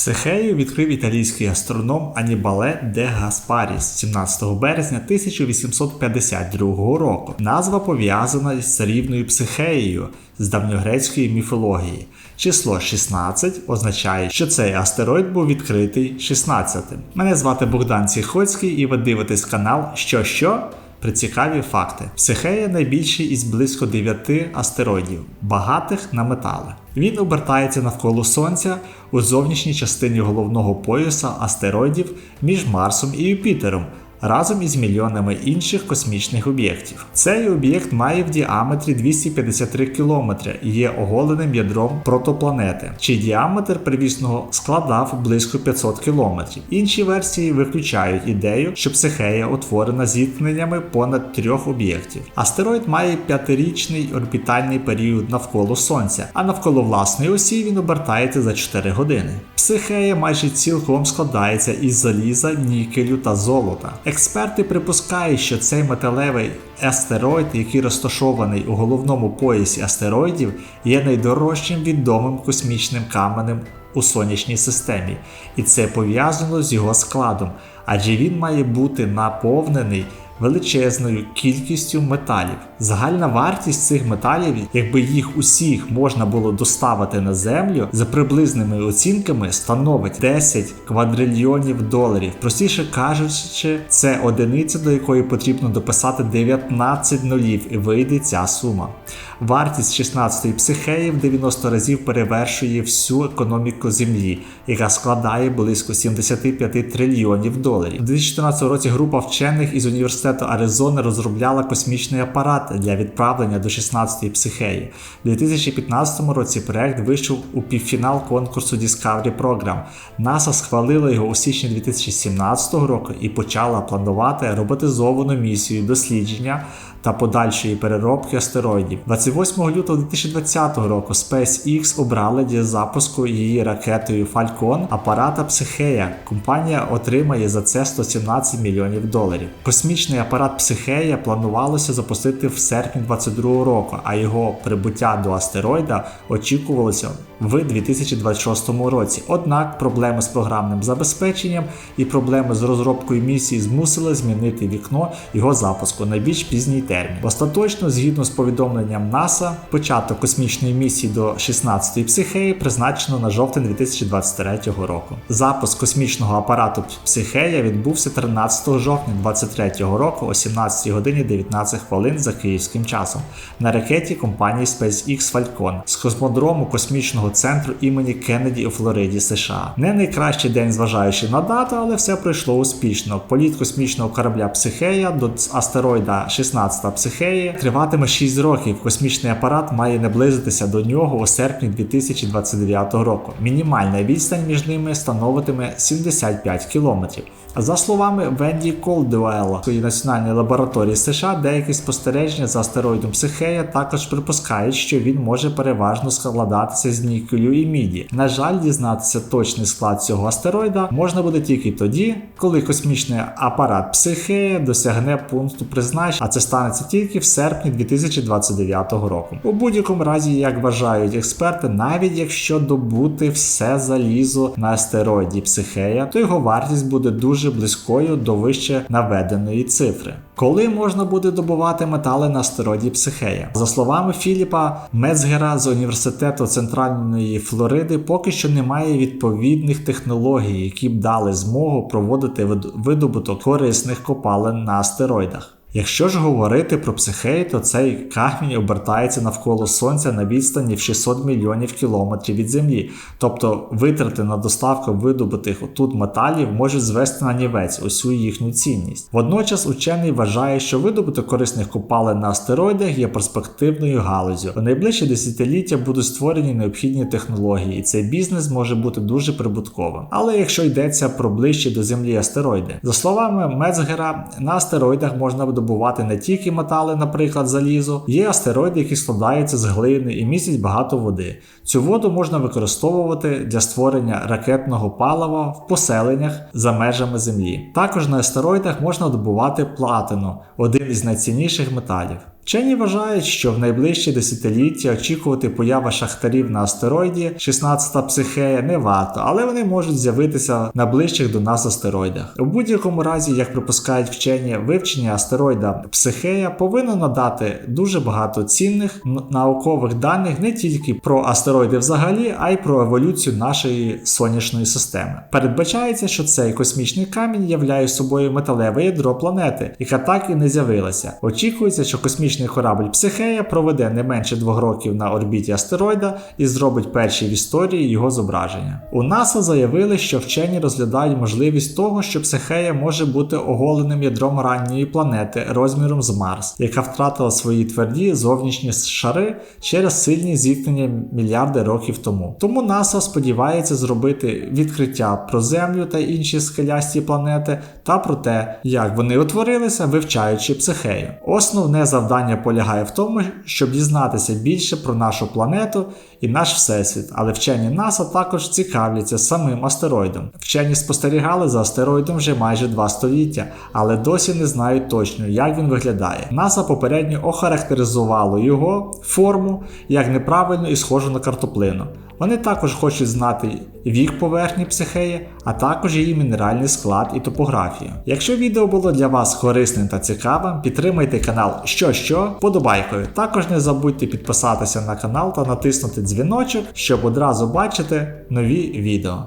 Психею відкрив італійський астроном Анібале де Гаспаріс 17 березня 1852 року. Назва пов'язана з рівною психеєю з давньогрецької міфології. Число 16 означає, що цей астероїд був відкритий 16-тим. Мене звати Богдан Ціхоцький і ви дивитесь канал Що що? Прицікаві факти. Психея найбільший із близько 9 астероїдів, багатих на метали. Він обертається навколо Сонця у зовнішній частині головного пояса астероїдів між Марсом і Юпітером. Разом із мільйонами інших космічних об'єктів. Цей об'єкт має в діаметрі 253 км і є оголеним ядром протопланети, чий діаметр привісного складав близько 500 км. Інші версії виключають ідею, що психея утворена зіткненнями понад трьох об'єктів. Астероїд має п'ятирічний орбітальний період навколо Сонця, а навколо власної осі він обертається за 4 години. Психея майже цілком складається із заліза, нікелю та золота. Експерти припускають, що цей металевий астероїд, який розташований у головному поясі астероїдів, є найдорожчим відомим космічним каменем у сонячній системі, і це пов'язано з його складом, адже він має бути наповнений величезною кількістю металів. Загальна вартість цих металів, якби їх усіх можна було доставити на землю, за приблизними оцінками становить 10 квадрильйонів доларів. Простіше кажучи, це одиниця, до якої потрібно дописати 19 нулів, і вийде ця сума. Вартість 16-ї психеї в 90 разів перевершує всю економіку Землі, яка складає близько 75 трильйонів доларів. У 2014 році група вчених із університету Аризони розробляла космічний апарат для відправлення до 16-ї психеї. У 2015 році проект вийшов у півфінал конкурсу Discovery Program. НАСА схвалила його у січні 2017 року і почала планувати роботизовану місію дослідження та подальшої переробки астероїдів. 28 лютого 2020 року SpaceX обрали для запуску її ракетою Falcon апарата Психея. Компанія отримає за це 117 мільйонів доларів. Космічний апарат Психея планувалося запустити в серпні 2022 року, а його прибуття до астероїда очікувалося в 2026 році. Однак проблеми з програмним забезпеченням і проблеми з розробкою місії змусили змінити вікно його запуску на більш пізній термін. Остаточно, згідно з повідомленням НАСА, початок космічної місії до 16-ї психеї призначено на жовтень 2023 року. Запуск космічного апарату Психея відбувся 13 жовтня 2023 року о 17 годині 19 хвилин за київським часом на ракеті компанії SpaceX Falcon з космодрому космічного центру імені Кеннеді у Флориді, США. Не найкращий день, зважаючи на дату, але все пройшло успішно. Політ космічного корабля Психея до астероїда 16 Психеї триватиме 6 років. Космічний апарат має наблизитися до нього у серпні 2029 року. Мінімальна відстань між ними становитиме 75 кілометрів. За словами Венді Колдуела національної лабораторії США, деякі спостереження за астероїдом Психея також припускають, що він може переважно складатися з нікелю і міді. На жаль, дізнатися точний склад цього астероїда можна буде тільки тоді, коли космічний апарат Психея досягне пункту призначення, а це станеться тільки в серпні 2029 року. У будь-якому разі, як вважають експерти, навіть якщо добути все залізо на астероїді Психея, то його вартість буде дуже близькою до вище наведеної цифри. Коли можна буде добувати метали на астероїді Психея? За словами Філіпа Мецгера з університету Центральної Флориди, поки що немає відповідних технологій, які б дали змогу проводити видобуток корисних копалин на астероїдах. Якщо ж говорити про психею, то цей камінь обертається навколо Сонця на відстані в 600 мільйонів кілометрів від Землі, тобто витрати на доставку видобутих тут металів можуть звести на нівець усю їхню цінність. Водночас учений вважає, що видобуток корисних копалин на астероїдах є перспективною галузю. У найближчі десятиліття будуть створені необхідні технології, і цей бізнес може бути дуже прибутковим. Але якщо йдеться про ближчі до Землі астероїди, за словами Мецгера, на астероїдах можна буде добувати не тільки метали, наприклад, залізо, є астероїди, які складаються з глини і містять багато води. Цю воду можна використовувати для створення ракетного палива в поселеннях за межами Землі. Також на астероїдах можна добувати платину, один із найцінніших металів. Вчені вважають, що в найближчі десятиліття очікувати появи шахтарів на астероїді 16 психея не варто, але вони можуть з'явитися на ближчих до нас астероїдах. У будь-якому разі, як припускають вчені, вивчення астероїда психея повинно надати дуже багато цінних наукових даних не тільки про астероїди взагалі, а й про еволюцію нашої сонячної системи. Передбачається, що цей космічний камінь являє собою металеве ядро планети, яка так і не з'явилася. Очікується, що космічний корабль Психея проведе не менше двох років на орбіті астероїда і зробить перші в історії його зображення. У НАСА заявили, що вчені розглядають можливість того, що Психея може бути оголеним ядром ранньої планети розміром з Марс, яка втратила свої тверді зовнішні шари через сильні зіткнення мільярди років тому. Тому НАСА сподівається зробити відкриття про Землю та інші скелясті планети та про те, як вони утворилися, вивчаючи психею. Основне завдання полягає в тому, щоб дізнатися більше про нашу планету і наш всесвіт, але вчені НАСА також цікавляться самим астероїдом. Вчені спостерігали за астероїдом вже майже два століття, але досі не знають точно, як він виглядає. НАСА попередньо охарактеризувало його форму як неправильну і схожу на картоплину. Вони також хочуть знати вік поверхні психеї, а також її мінеральний склад і топографію. Якщо відео було для вас корисним та цікавим, підтримайте канал що що подобайкою. Також не забудьте підписатися на канал та натиснути дзвіночок, щоб одразу бачити нові відео.